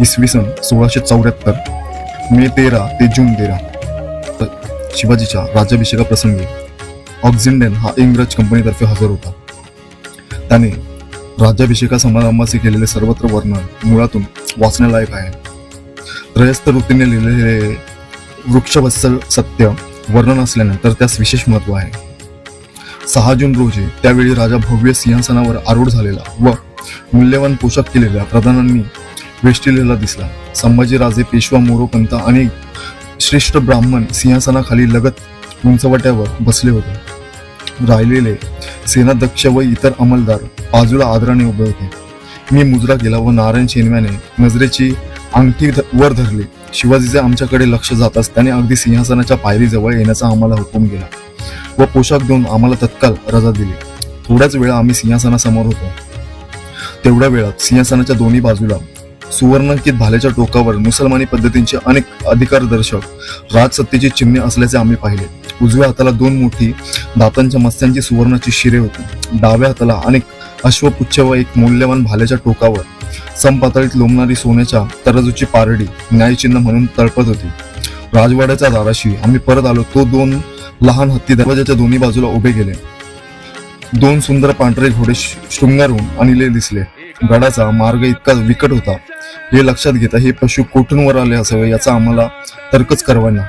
इसवी सन सोळाशे चौऱ्याहत्तर मे तेरा ते जून तेरा. शिवाजीच्या राज्याभिषेकाप्रसंगी ऑक्झिंडन हा इंग्रज कंपनीतर्फे हजर होता. त्याने राज्याभिषेका समारंभाचे केलेले सर्वत्र वर्णन मुळातून वाचण्यालायक आहे. त्रयस्थ वृत्तीने लिहिलेले वृक्षवत्सल सत्य वर्णन असल्याने तर त्यास विशेष महत्त्व आहे. सहा जून रोजी त्यावेळी राजा भव्य सिंहासनावर आरूढ झालेला व मूल्यवान पोशाख केलेल्या प्रधानांनी वेष्टिलेला दिसला. संभाजीराजे पेशवा मोरोपंत आणि श्रेष्ठ ब्राह्मण सिंहासनाखाली लगत उंचवट्यावर बसले होते. राहिलेले सेनाध्यक्ष व इतर अंमलदार बाजूला आदराने उभे होते. मी मुजरा केला व नारायण शेनव्याने नजरेची अंगठी वर धरली. शिवाजीचे आमच्याकडे लक्ष जाताच त्याने अगदी सिंहासनाच्या पायरीजवळ येण्याचा आम्हाला हुकूम केला व पोशाख देऊन आम्हाला तत्काल रजा दिली. थोड्याच वेळा आम्ही सिंहासनासमोर होतो. तेवढ्या वेळात सिंहासनाच्या दोन्ही बाजूला सुवर्णांकित भाल्याच्या टोकावर मुसलमानी पद्धतींचे अनेक अधिकारदर्शक राजसत्तेची चिन्हे असल्याचे आम्ही पाहिले. उजव्या हाताला दोन मोठी दातांच्या मस्त्यांची सुवर्णाची शिरे होती. डाव्या हाताला अनेक अश्वपुच्छ व एक मौल्यवान भाल्याच्या टोकावर समपातळीत लोंबणारी सोन्याच्या तराजूची पारडी न्यायचिन्ह म्हणून तळपत होती. राजवाड्याच्या दाराशी आम्ही परत आलो तो दोन लहान हत्ती दरवाजाच्या दोन्ही बाजूला उभे गेले. दोन सुंदर पांढरे घोडे शृंगारून आणले दिसले. गडाचा मार्ग इतका विकट होता. हे लक्षात घेता हे पशु कोठून वर आले असावे याचा आम्हाला तर्कच करवाना